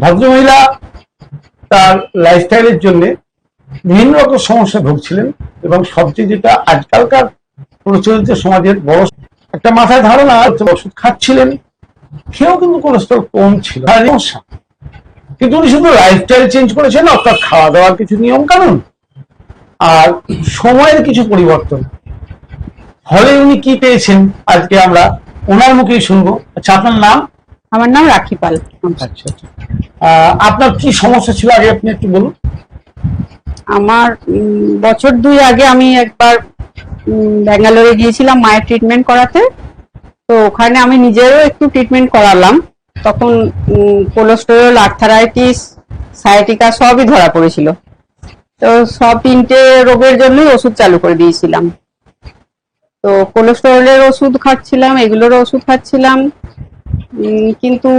ভদ্রমহিলা তার লাইফস্টাইলের জন্য বিভিন্ন রকম সমস্যা ভুগছিলেন এবং সবচেয়ে যেটা আজকালকার প্রচলিত সমাজের বড় একটা মাথায় ধারণা ওষুধ খাচ্ছিলেন, খেয়েও কিন্তু কোলেস্ট্রল কম ছিল। সমস্যা। কিন্তু উনি শুধু লাইফস্টাইল চেঞ্জ করেছেন, অর্থাৎ খাওয়া দাওয়ার কিছু নিয়ম কানুন আর সময়ের কিছু পরিবর্তন। ফলে উনি কি পেয়েছেন? আজকে আমরা ওনার মুখেই শুনব। আচ্ছা আপনার নাম? আমার নাম রাখি পাল। আচ্ছা আচ্ছা। আপনার কি সমস্যা ছিল আগে আপনি একটু বলুন? আমার বছর দুই আগে আমি একবার ব্যাঙ্গালোরে গিয়েছিলাম মায়ের ট্রিটমেন্ট করাতে। তো ওখানে আমি নিজেরও একটু ট্রিটমেন্ট করালাম। তখন কোলেস্টেরল আর্থারাইটিস সায়াটিকা সবই ধরা পড়েছিল। তো সব তিনটে রোগের জন্যই ওষুধ চালু করে দিয়েছিলাম। তো কোলেস্টেরলের ওষুধ খাচ্ছিলাম এগুলোর ওষুধ খাচ্ছিলাম। কিন্তু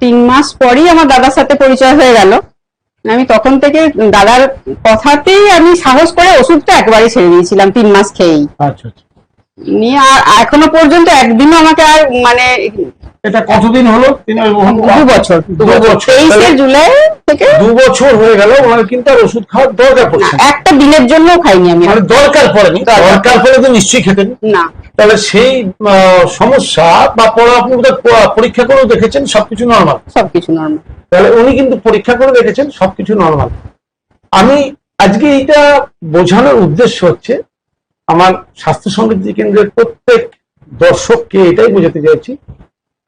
তিন মাস পরই আমার দাদার সাথে পরিচয় হয়ে গেল। আমি তখন থেকে দাদার কথাতেই আমি সাহস করে ওষুধটা একবারে ছেড়ে দিয়েছিলাম তিন মাস খেয়েই। আচ্ছা আচ্ছা। নিয়ে আর এখনও পর্যন্ত একদিনও আমাকে আর মানে এটা কতদিন হলো? দু বছর। দু বছর। তেইশে জুলাই থেকে? দু বছর হয়ে গেল ওনার কিন্তু আর ওষুধ খাওয়ার দরকার না, পড়ছে একটা দিনের জন্য খাইনি আমি মানে দরকার পড়েনি দরকার। পড়লে তো নিশ্চয়ই খেতেন না। তাহলে সেই সমস্যা বা আপনি পরীক্ষা করেও দেখেছেন সবকিছু নর্মাল সবকিছু নর্মাল তাহলে উনি কিন্তু পরীক্ষা করে দেখেছেন সবকিছু নর্মাল আমি আজকে এইটা বোঝানোর উদ্দেশ্য হচ্ছে আমার স্বাস্থ্য সমৃদ্ধি কেন্দ্রের প্রত্যেক দর্শককে এটাই বোঝাতে চাইছি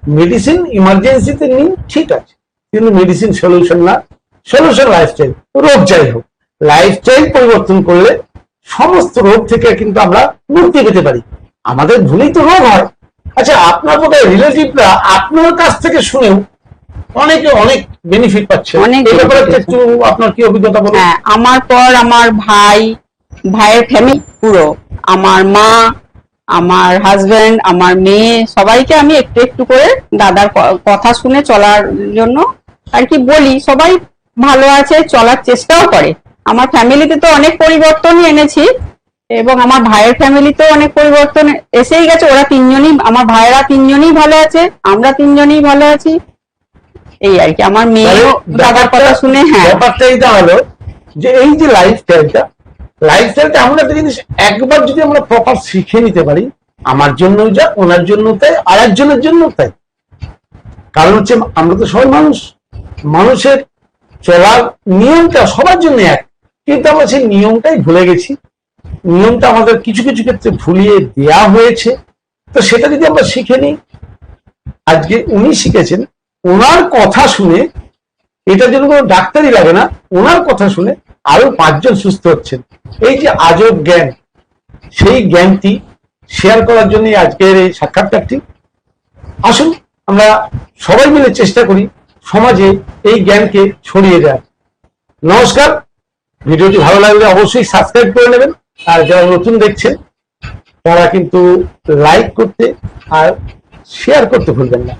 মেডিসিন ইমার্জেন্সিতে নিন ঠিক আছে। কিন্তু মেডিসিন সলিউশন না। সলিউশন লাইফস্টাইল রোগ যাই হোক। লাইফস্টাইল পরিবর্তন করলে সমস্ত রোগ থেকে কিন্তু আমরা মুক্তি পেতে পারি। আমাদের ভুলেই তো রোগ হয়। আচ্ছা আপনার বোধহয় রিলেটিভরা আপনার কাছ থেকে শুনেও অনেকে অনেক বেনিফিট পাচ্ছে। অনেক এই ব্যাপারে একটু আপনার কি অভিজ্ঞতা বলুন? হ্যাঁ আমার পর আমার ভাই ভাইয়ের ফ্যামিলি পুরো। আমার মা আমার হাজবেন্ড আমার মেয়ে সবাইকে আমি একটু একটু করে দাদার কথা শুনে চলার জন্য আর কি বলি। সবাই ভালো আছে চলার চেষ্টাও করে। আমার ফ্যামিলিতে তো অনেক পরিবর্তনই এনেছি এবং আমার ভাইয়ের ফ্যামিলিতেও অনেক পরিবর্তন এসেই গেছে। ওরা তিনজনই আমার ভাইয়েরা তিনজনই ভালো আছে আমরা তিনজনই ভালো আছি। এই আর কি আমার মেয়েও দাদার কথা শুনে হ্যাঁ। ব্যাপারটা এইটা হলো যে এই যে লাইফস্টাইলটা লাইফস্টাইলটা এমন একটা জিনিস একবার যদি আমরা প্রপার শিখে নিতে পারি আমার জন্য যা ওনার জন্য তাই আর একজনের জন্য তাই। কারণ হচ্ছে আমরা তো সবাই মানুষ। মানুষের চলার নিয়মটা সবার জন্য এক, কিন্তু আমরা সেই নিয়মটাই ভুলে গেছি। নিয়মটা আমাদের কিছু কিছু ক্ষেত্রে ভুলিয়ে দেয়া হয়েছে। তো সেটা যদি আমরা শিখে নিই, আজকে উনি শিখেছেন, ওনার কথা শুনে, এটা জন্য কোনো ডাক্তারই লাগে না, ওনার কথা শুনে আরও পাঁচজন সুস্থ হচ্ছেন। এই যে আজব জ্ঞান, সেই জ্ঞানটি শেয়ার করার জন্য আজকের এই সাক্ষাৎকারটি। আসুন, আমরা সবাই মিলে চেষ্টা করি সমাজে এই জ্ঞানকে ছড়িয়ে যায় নমস্কার। ভিডিওটি ভালো লাগলে অবশ্যই সাবস্ক্রাইব করে নেবেন। আর যারা নতুন দেখছেন, তারা কিন্তু লাইক করতে আর শেয়ার করতে ভুলবেন না।